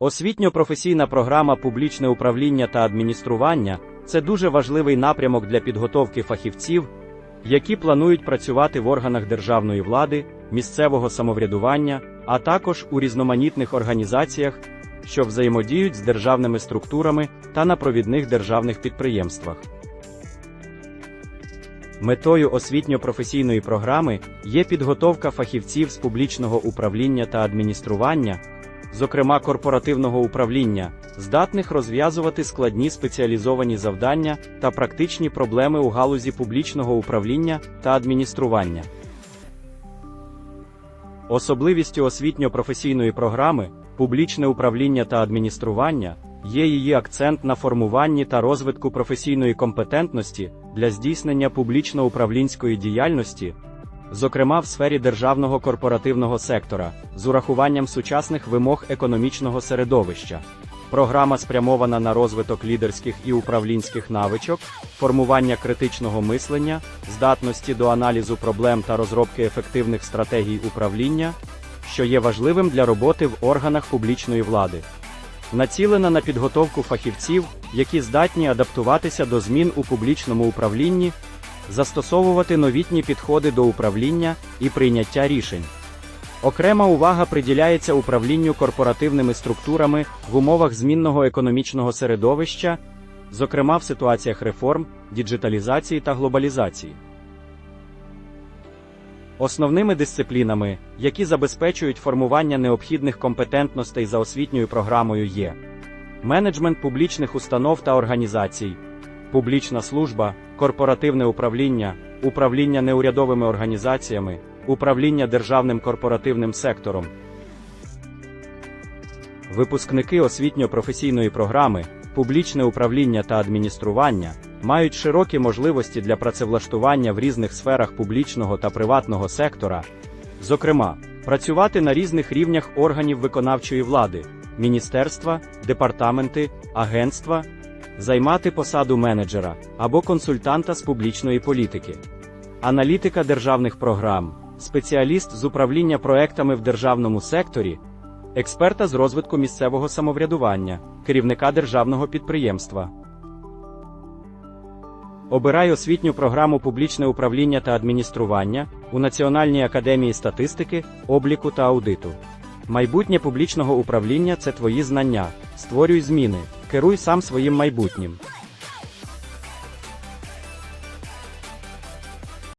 Освітньо-професійна програма публічне управління та адміністрування це дуже важливий напрямок для підготовки фахівців, які планують працювати в органах державної влади, місцевого самоврядування, а також у різноманітних організаціях, що взаємодіють з державними структурами та на провідних державних підприємствах. Метою освітньо-професійної програми є підготовка фахівців з публічного управління та адміністрування, зокрема корпоративного управління, здатних розв'язувати складні спеціалізовані завдання та практичні проблеми у галузі публічного управління та адміністрування. Особливістю освітньо-професійної програми публічне управління та адміністрування є її акцент на формуванні та розвитку професійної компетентності для здійснення публічно-управлінської діяльності, зокрема в сфері державного корпоративного сектора, з урахуванням сучасних вимог економічного середовища. Програма спрямована на розвиток лідерських і управлінських навичок, формування критичного мислення, здатності до аналізу проблем та розробки ефективних стратегій управління, що є важливим для роботи в органах публічної влади. Націлена на підготовку фахівців, які здатні адаптуватися до змін у публічному управлінні, застосовувати новітні підходи до управління і прийняття рішень. Окрема увага приділяється управлінню корпоративними структурами в умовах змінного економічного середовища, зокрема в ситуаціях реформ, діджиталізації та глобалізації. Основними дисциплінами, які забезпечують формування необхідних компетентностей за освітньою програмою є менеджмент публічних установ та організацій, публічна служба, корпоративне управління, управління неурядовими організаціями, управління державним корпоративним сектором. Випускники освітньо-професійної програми, публічне управління та адміністрування мають широкі можливості для працевлаштування в різних сферах публічного та приватного сектора, зокрема, працювати на різних рівнях органів виконавчої влади, міністерства, департаменти, агентства, займати посаду менеджера або консультанта з публічної політики, аналітика державних програм, спеціаліст з управління проектами в державному секторі, експерта з розвитку місцевого самоврядування, керівника державного підприємства. Обирай освітню програму публічне управління та адміністрування у Національній академії статистики, обліку та аудиту. Майбутнє публічного управління це твої знання. Створюй зміни, керуй сам своїм майбутнім.